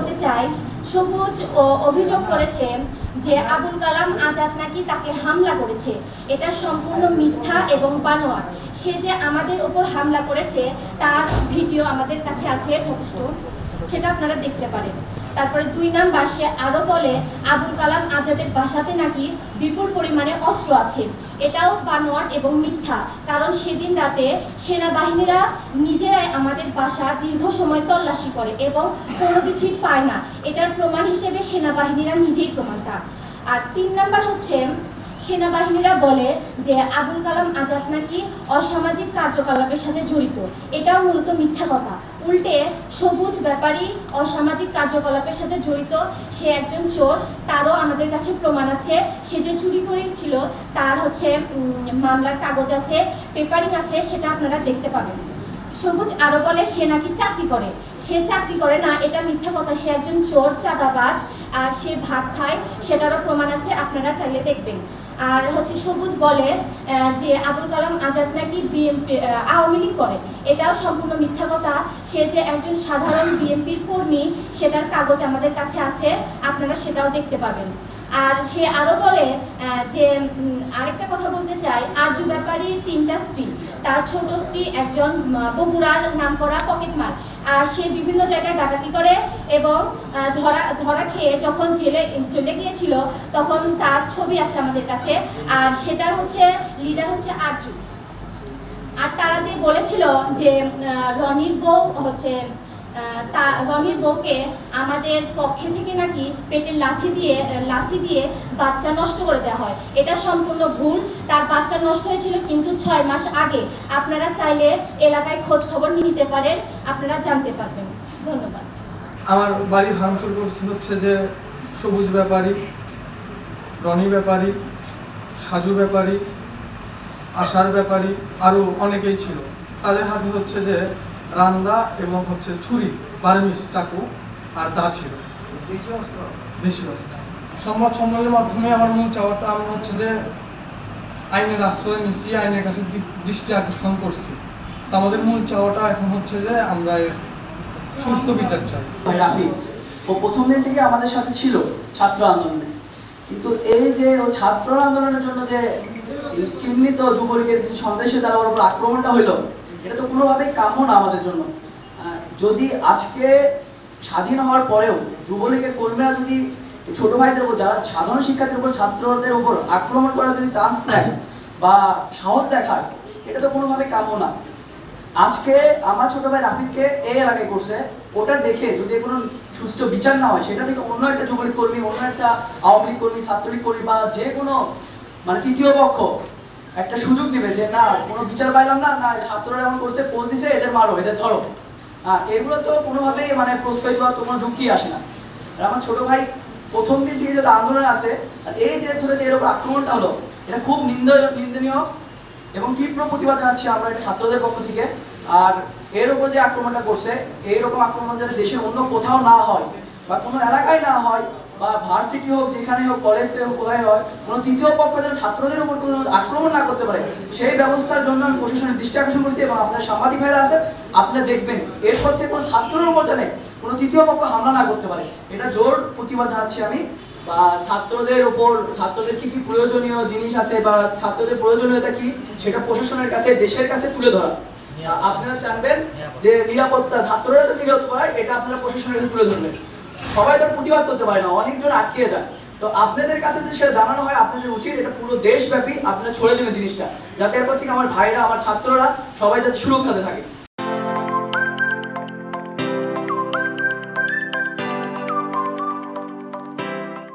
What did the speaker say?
বলতে চাই, সবুজ ও অভিযোগ করেছে যে আবুল কালাম আজাদ নাকি তাকে হামলা করেছে। এটা সম্পূর্ণ মিথ্যা এবং বানোয়ার সে যে আমাদের ওপর হামলা করেছে, তার ভিডিও আমাদের কাছে আছে যথেষ্ট। সেটা আপনারা দেখতে পারেন। তারপরে দুই নাম্বার সে আরও বলে, আবুল কালাম আজাদের বাসাতে নাকি বিপুল পরিমাণে অস্ত্র আছে। এটাও বানোয়ার এবং মিথ্যা। কারণ সেদিন রাতে সেনাবাহিনীরা নিজেরাই আমাদের বাসা দীর্ঘ সময় তল্লাশি করে এবং কোনো কিছুই পায় না। এটার প্রমাণ হিসেবে সেনাবাহিনীরা নিজেই প্রমাণ আর তিন নাম্বার হচ্ছে সেনাবাহিনীরা বলে যে আবুল কালাম আজাদ নাকি অসামাজিক কার্যকলাপের সাথে জড়িত। এটাও মূলত মিথ্যা কথা। উল্টে সবুজ ব্যাপারী অসামাজিক কার্যকলাপের সাথে জড়িত সে একজন চোর, তারও আমাদের কাছে প্রমাণ আছে। সে যে চুরি করেছিল, তার হচ্ছে মামলার কাগজ আছে, পেপারিং আছে, সেটা আপনারা দেখতে পাবেন। সবুজ আরও বলে, সে নাকি চাকরি করে। সে চাকরি করে না, এটা মিথ্যা কথা। সে একজন চোর, চাঁদাবাজ, আর সে ভাত খায়। সেটারও প্রমাণ আছে, আপনারা চাইলে দেখবেন। আর হচ্ছে সবুজ বলে যে আবুল কালাম আজাদ নাকি বিএনপি আওয়ামী লীগ করে। এটাও সম্পূর্ণ মিথ্যা কথা। সে যে একজন সাধারণ বিএনপির কর্মী, সেটার কাগজ আমাদের কাছে আছে, আপনারা সেটাও দেখতে পাবেন। আর সে আরও বলে যে আরেকটা কথা বলতে চাই। তিনটা স্ত্রী। তার ছোট স্ত্রী একজন বগুড়ার নাম করা পকেটমার আর সে বিভিন্ন জায়গায় ডাকাতি করে এবং ধরা ধরা খেয়ে যখন জেলে জেলে গিয়েছিল, তখন তার ছবি আছে আমাদের কাছে। আর সেটার হচ্ছে লিডার হচ্ছে আরজু। আর তারা যে বলেছিল যে রনির বউ হচ্ছে তা রনির বউকে আমাদের পক্ষে থেকে নাকি পেটে লাঠি দিয়ে লাঠি দিয়ে বাচ্চা নষ্ট করে দেওয়া হয়। এটা সম্পূর্ণ ভুল। তার বাচ্চা নষ্ট হয়েছিল কিন্তু ছয় মাস আগে। আপনারা চাইলে এলাকায় খোঁজ খবর নিতে পারেন। আপনারা জানতে পারবেন। ধন্যবাদ। আমার বাড়ি ভাঙচুর করছে হচ্ছে যে সবুজ ব্যাপারী, রনি ব্যাপারী, সাজু ব্যাপারী, আশার ব্যাপারী আরও অনেকেই ছিল। তাদের হাতে হচ্ছে যে রান্দা এবং হচ্ছে ছুরি বার্মিস চাকু আর দা ছিল। দেশি অস্ত্র? সংবাদ সম্মেলনের মাধ্যমে আমার মূল চাওয়াটা আমি হচ্ছে যে আইনের আশ্রয় নিচ্ছি আইনের কাছে দৃষ্টি আকর্ষণ করছি। তা আমাদের মূল চাওয়াটা এখন হচ্ছে যে আমরা সুস্থ বিচার চাই। রাফি ও প্রথম দিন থেকে আমাদের সাথে ছিল ছাত্র আন্দোলনে। কিন্তু এই যে ও ছাত্র আন্দোলনের জন্য যে চিহ্নিত যুবলীগের কিছু সন্দেশে তারা ওর উপর আক্রমণটা হইল এটা তো কোনোভাবেই কাম্য না আমাদের জন্য। যদি আজকে স্বাধীন হওয়ার পরেও যুবলীগের কর্মীরা যদি ছোট ভাইদের উপর, যারা সাধারণ শিক্ষার্থীর উপর, ছাত্রদের উপর আক্রমণ করার যদি চান্স দেয় বা সাহস দেখায়, এটা তো কোনোভাবে কাম্য না। আজকে আমার ছোট ভাই রাফিদকে এই এলাকায় করছে, ওটা দেখে যদি কোনো সুষ্ঠু বিচার না হয়, সেটা থেকে অন্য একটা যুবলীগ কর্মী, অন্য একটা আওয়ামী লীগ কর্মী, ছাত্রলীগ কর্মী বা যে কোনো মানে তৃতীয় পক্ষ একটা সুযোগ নেবে যে, না, কোনো বিচার পাইলাম না না ছাত্ররা এমন করছে পোল দিছে, এদের মারো, এদের ধরো। এগুলো তো কোনোভাবেই মানে প্রশ্রয় দেওয়ার তো কোনো যুক্তি আসে না। আর আমার ছোট ভাই প্রথম দিন থেকে যদি আন্দোলন আর এই যে ধরে যে এরকম আক্রমণটা হলো, এটা খুব নিন্দনীয় নিন্দনীয় এবং তীব্র প্রতিবাদ জানাচ্ছি আমরা ছাত্রদের পক্ষ থেকে। আর এর উপর যে আক্রমণটা করছে, এইরকম আক্রমণ যেন দেশে অন্য কোথাও না হয় বা কোনো এলাকায় না হয় বা ভার্সিটি হোক যেখানে হোক কলেজে হোক কোথায় হয় কোনো তৃতীয় পক্ষ যেন ছাত্রদের উপর কোনো আক্রমণ না করতে পারে সেই ব্যবস্থার জন্য আমি প্রশাসনের দৃষ্টি আকর্ষণ করছি এবং আপনার সাংবাদিক ভাইরা আছেন আপনারা দেখবেন এরপর থেকে কোনো ছাত্রের উপর যেন কোনো তৃতীয় পক্ষ হামলা না করতে পারে। এটা জোর প্রতিবাদ জানাচ্ছি আমি। বা ছাত্রদের উপর ছাত্রদের কি কি প্রয়োজনীয় জিনিস আছে বা ছাত্রদের প্রয়োজনীয়তা কি সেটা প্রশাসনের কাছে দেশের কাছে তুলে ধরা। আপনারা জানবেন যে নিরাপত্তা ছাত্ররা তো নিরাপত্তা এটা আপনারা প্রশাসনের কাছে তুলে ধরবেন। সবাই তো প্রতিবাদ করতে পারে না, অনেকজন আটকে যায়। তো আপনাদের কাছে যদি সেটা জানানো হয়, আপনাদের উচিত এটা পুরো দেশব্যাপী আপনারা ছড়ে দেবেন জিনিসটা। যাতে এরপর থেকে আমার ভাইরা, আমার ছাত্ররা সবাই যাতে সুরক্ষাতে থাকে।